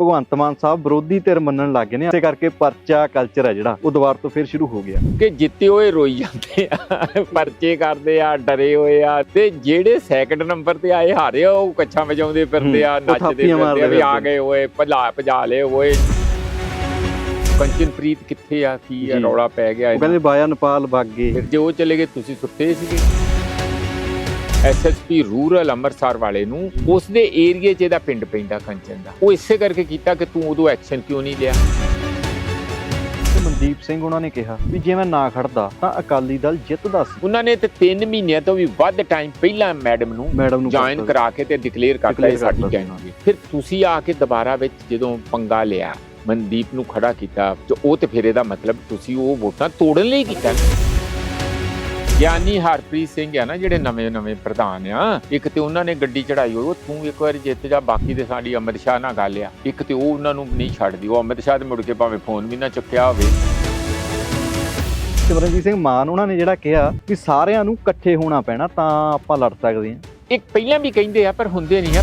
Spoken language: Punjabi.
ਭਗਵੰਤ ਮਾਨ ਸਾਹਿਬ ਵਿਰੋਧੀ ਧਿਰ ਮੰਨਣ ਲੱਗ ਗਏ ਨੇ ਇਸੇ ਕਰਕੇ ਪਰਚਾ ਕਲਚਰ ਹੈ ਜਿਹੜਾ ਉਹ ਦੁਬਾਰਾ ਤੋਂ ਫਿਰ ਸ਼ੁਰੂ ਹੋ ਗਿਆ। ਕਿ ਜਿੱਤੇ ਹੋਏ ਰੋਈ ਜਾਂਦੇ ਆ ਪਰਚੇ ਕਰਦੇ ਆ ਡਰੇ ਹੋਏ ਆ ਤੇ ਜਿਹੜੇ ਸੈਕੰਡ ਨੰਬਰ ਤੇ ਆਏ ਹਾਰੇ ਆ, ਉਹ ਕੱਛਾਂ ਵਜਾਉਂਦੇ ਫਿਰਦੇ ਆ ਨੱਚਦੇ ਫਿਰਦੇ ਆ ਵੀ ਆ। ਗਏ ਓਏ ਭਜਾ ਭਜਾ ਲਏ ਓਏ ਕੰਚਨਪ੍ਰੀਤ ਕਿੱਥੇ ਆ? ਕੀ। ਰੌਲਾ ਪੈ ਗਿਆ ਉਹ ਕਹਿੰਦੇ ਬਾਇਆ ਨੇਪਾਲ ਵਗ ਗਏ। ਫਿਰ ਜੇ ਉਹ ਚਲੇ ਗਏ ਤੁਸੀਂ ਸੁੱਤੇ ਸੀਗੇ। ਐਸਐਸਪੀ ਰੂਰਲ ਅੰਮ੍ਰਿਤਸਰ ਵਾਲੇ ਨੂੰ ਉਸ ਦੇ ਏਰੀਏ 'ਚ ਇਹਦਾ ਪਿੰਡ ਪੈਂਦਾ ਕੰਚਨ ਦਾ। ਉਹ ਇਸੇ ਕਰਕੇ ਕੀਤਾ ਕਿ ਤੂੰ ਉਦੋਂ ਐਕਸ਼ਨ ਕਿਉਂ ਨਹੀਂ ਲਿਆ? ਤੇ ਮਨਦੀਪ ਸਿੰਘ ਉਹਨਾਂ ਨੇ ਕਿਹਾ ਵੀ ਜੇ ਮੈਂ ਨਾ ਖੜਦਾ ਤਾਂ ਅਕਾਲੀ ਦਲ ਜਿੱਤਦਾ ਸੀ। ਉਹਨਾਂ ਨੇ ਤੇ 3 ਮਹੀਨਿਆਂ ਤੋਂ ਵੀ ਵੱਧ ਟਾਈਮ ਪਹਿਲਾਂ ਮੈਡਮ ਨੂੰ ਮੈਡਮ ਨੂੰ ਜੁਆਇਨ ਕਰਤਾ ਕਰਾ ਕੇ ਤੇ ਡਿਕਲੇਅਰ ਕਰਤਾ ਇਹ Declare ਸਾਡੀ ਕਰਤਾ ਕੈਂਡੀਡੇਟ ਫਿਰ ਤੁਸੀਂ ਆ ਕੇ ਦੁਬਾਰਾ ਵਿੱਚ ਜਦੋਂ ਪੰਗਾ ਲਿਆ ਮਨਦੀਪ ਨੂੰ ਖੜਾ ਕੀਤਾ ਤੇ ਉਹ ਤੇ ਫਿਰ ਇਹਦਾ ਮਤਲਬ ਤੁਸੀਂ ਉਹ ਵੋਟਾਂ ਤੋੜਨ ਲਈ ਕੀਤਾ। ਗਿਆਨੀ ਹਰਪ੍ਰੀਤ ਸਿੰਘ ਆ ਨਾ ਜਿਹੜੇ ਨਵੇਂ ਨਵੇਂ ਪ੍ਰਧਾਨ ਆ ਇੱਕ ਤੇ ਉਹਨਾਂ ਨੇ ਗੱਡੀ ਚੜਾਈ ਉਹ ਤੂੰ ਇੱਕ ਵਾਰੀ ਜਿੱਤ ਜਾ ਬਾਕੀ ਤੇ ਸਾਡੀ ਅਮਿਤ ਸ਼ਾਹ ਨਾਲ ਗੱਲ ਆ। ਇੱਕ ਤੇ ਉਹ ਉਹਨਾਂ ਨੂੰ ਨਹੀਂ ਛੱਡਦੀ ਉਹ ਅਮਿਤ ਸ਼ਾਹ ਦੇ ਮੁੜ ਕੇ ਭਾਵੇਂ ਫੋਨ ਵੀ ਨਾ ਚੁੱਕਿਆ ਹੋਵੇ। ਸਿਮਰਨਜੀਤ ਸਿੰਘ ਮਾਨ ਉਹਨਾਂ ਨੇ ਜਿਹੜਾ ਕਿਹਾ ਵੀ ਸਾਰਿਆਂ ਨੂੰ ਇਕੱਠੇ ਹੋਣਾ ਪੈਣਾ ਤਾਂ ਆਪਾਂ ਲੜ ਸਕਦੇ ਹਾਂ। ਇੱਕ ਪਹਿਲਾਂ ਵੀ ਕਹਿੰਦੇ ਆ ਪਰ ਹੁੰਦੇ ਨਹੀਂ ਆ।